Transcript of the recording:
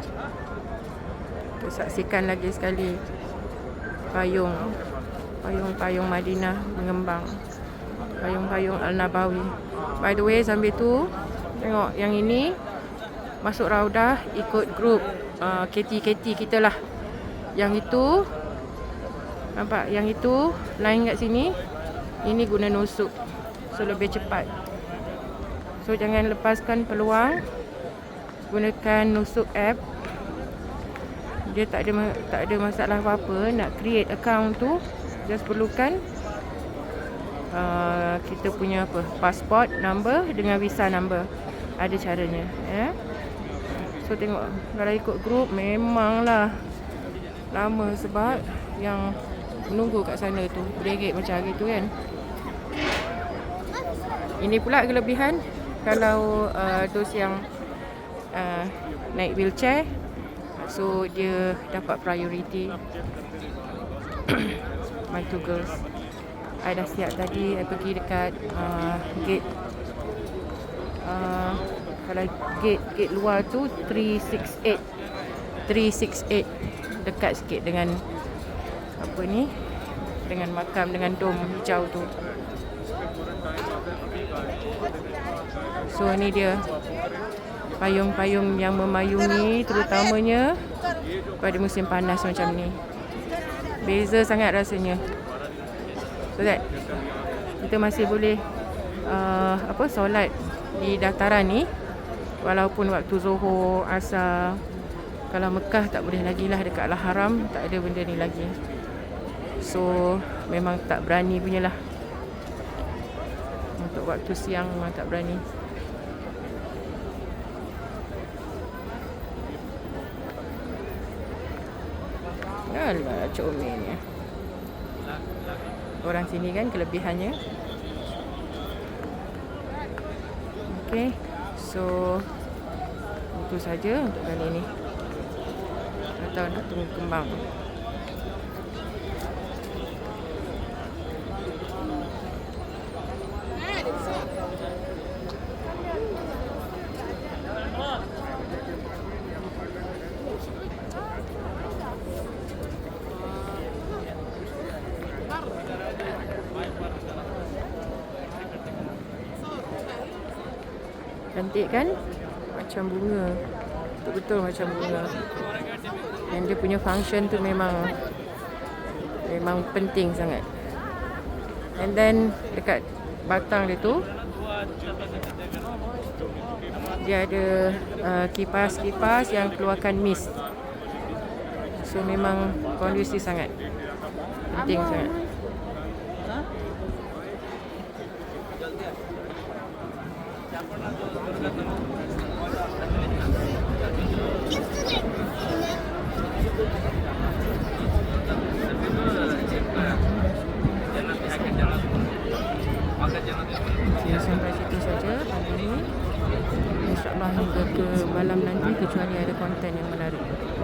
Kita saksikan lagi sekali payung payung-payung Madinah mengembang. Payung-payung Al-Nabawi. By the way, sambil tu tengok yang ini masuk Raudah ikut grup uh, KT-KT kita lah. Yang itu nampak yang itu lain kat sini. Ini guna nusuk. So lebih cepat. So jangan lepaskan peluang gunakan nusuk app. Dia tak ada tak ada masalah apa-apa nak create account tu just perlukan uh, kita punya apa passport number dengan visa number. Ada caranya ya. So tengok kalau ikut group memanglah lama sebab yang menunggu kat sana tu bergerak macam hari tu kan. Ini pula kelebihan kalau uh, those yang uh, naik wheelchair so dia dapat priority. My two girls. I dah siap tadi I pergi dekat uh, gate. Uh, kalau gate gate luar tu 368 368 dekat sikit dengan apa ni dengan makam dengan dom hijau tu. So ni dia payung-payung yang memayungi terutamanya pada musim panas macam ni. Beza sangat rasanya. So that kita masih boleh uh, apa solat di dataran ni walaupun waktu Zuhur, Asar kalau Mekah tak boleh lagi lah dekat Al Haram tak ada benda ni lagi. So memang tak berani punya lah. Untuk waktu siang memang tak berani. Alah comelnya. Orang sini kan kelebihannya. Okey. So itu saja untuk kali ini. Atau nak tunggu kembang. Cantik kan? Macam bunga. Betul-betul macam bunga. Dan dia punya function tu memang memang penting sangat. And then dekat batang dia tu dia ada uh, kipas-kipas yang keluarkan mist. So memang kondusif sangat. Penting sangat. Sampai situ saja ini. InsyaAllah hingga ke malam nanti kecuali ada konten yang menarik.